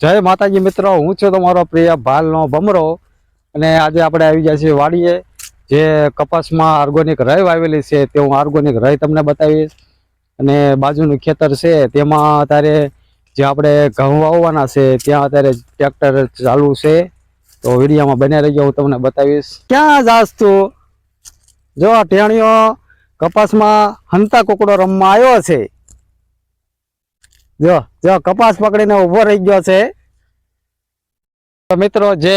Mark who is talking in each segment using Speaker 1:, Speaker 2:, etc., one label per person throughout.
Speaker 1: જય માતાજી મિત્રો, હું છું તમારો પ્રિય ભાલનો ભમરો. અને આજે આપણે આવી ગયા છીએ વાડીએ, જે કપાસમાં આર્ગોનિક રય વાવેલી છે, તે હું ઓર્ગોનિક રય તમને બતાવીશ. અને બાજુનું ખેતર છે, તેમાં અત્યારે જે આપણે ઘઉં વાવવાના છે, ત્યાં અત્યારે ટ્રેક્ટર ચાલુ છે. તો વિડીયોમાં બને રહી હું તમને બતાવીશ. ક્યાં જાસ તું? જો ટેણીઓ કપાસમાં હંતા કુકડો રમવા આવ્યો છે. જો જો, કપાસ પકડીને ઊભો રહી ગયો છે. મિત્રો, જે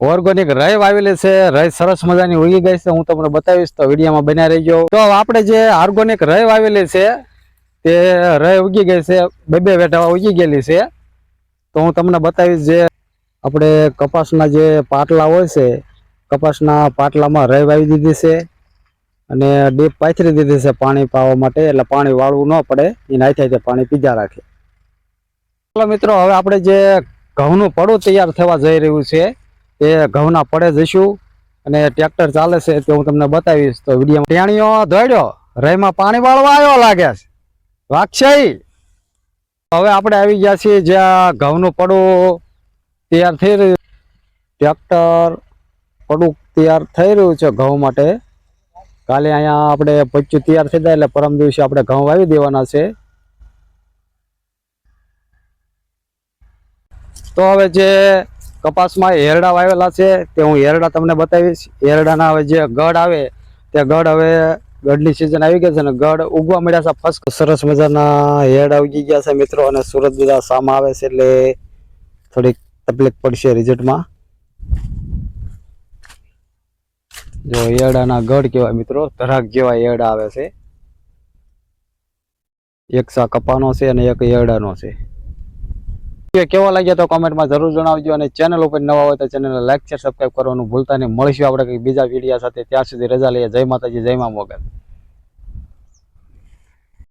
Speaker 1: ઓર્ગોનિક રય વાવેલી છે રય સરસ મજાની ઉગી ગઈ છે, હું તમને બતાવીશ, તો વિડીયોમાં બન્યા રહી ગયો તો આપણે જે ઓર્ગોનિક રય વાવેલી છે, તે રય ઉગી ગઈ છે, બે બે વેઠા ઉગી ગયેલી છે. તો હું તમને બતાવીશ જે આપણે કપાસના જે પાટલા હોય છે, કપાસના પાટલામાં રય વાવી દીધી છે. અને ડીપ પાથરી દીધી છે પાણી પાવા માટે, એટલે પાણી વાળવું ન પડે, એ હાથે હાથે પાણી પીધા રાખે. ચાલો મિત્રો, હવે આપણે જે ઘઉંનું પડું તૈયાર થવા જઈ રહ્યું છે તે ઘઉંના પડે જઈશું. અને ટ્રેક્ટર ચાલે છે, તે હું તમને બતાવીશ. તો વીડિયો ટેણીઓ દોડ્યો રહીમાં પાણી વાળવા આવ્યો લાગે છે. વાક્ષાઈ હવે આપણે આવી ગયા છીએ જ્યાં ઘઉંનું પડું તૈયાર થઈ રહ્યું ટ્રેક્ટર, પડું તૈયાર થઈ રહ્યું છે ઘઉં માટે. કાલે અહીંયા આપણે પચ્યું તૈયાર થઈ જાય એટલે પરમ દિવસે આપણે ઘઉં વાવી દેવાના છે. તો હવે જે કપાસમાં એરડા વાવેલા છે તે હું એરડા તમને બતાવીશ. એરડાના હવે જે ગઢ આવે, તે ગઢ હવે ગઢની સિઝન આવી ગઈ છે ને ગઢ ઉગવા મળ્યા છે. ફર્સ્ટ સરસ મજાના હેરડા ઉગી ગયા છે મિત્રો અને સુરત બધા સામા આવે છે એટલે થોડીક તકલીફ પડશે રિઝલ્ટમાં જો એડાના ગઢ કેવાય મિત્રો ધરાક જેવા એડા આવે છે. એક સા કપાનો છે અને એક એડાનો છે. કેવા લાગ્યા તો કોમેન્ટમાં જરૂર જણાવજો અને ચેનલ ઉપર નવા હોય તો ચેનલને લાઈક, શેર, સબસ્ક્રાઈબ કરવાનું ભૂલતા નહીં. મળીશું આપણે કંઈક બીજા વિડીયા સાથે. ત્યાં સુધી રજા લઈએ. જય માતાજી, જય મા મોગલ.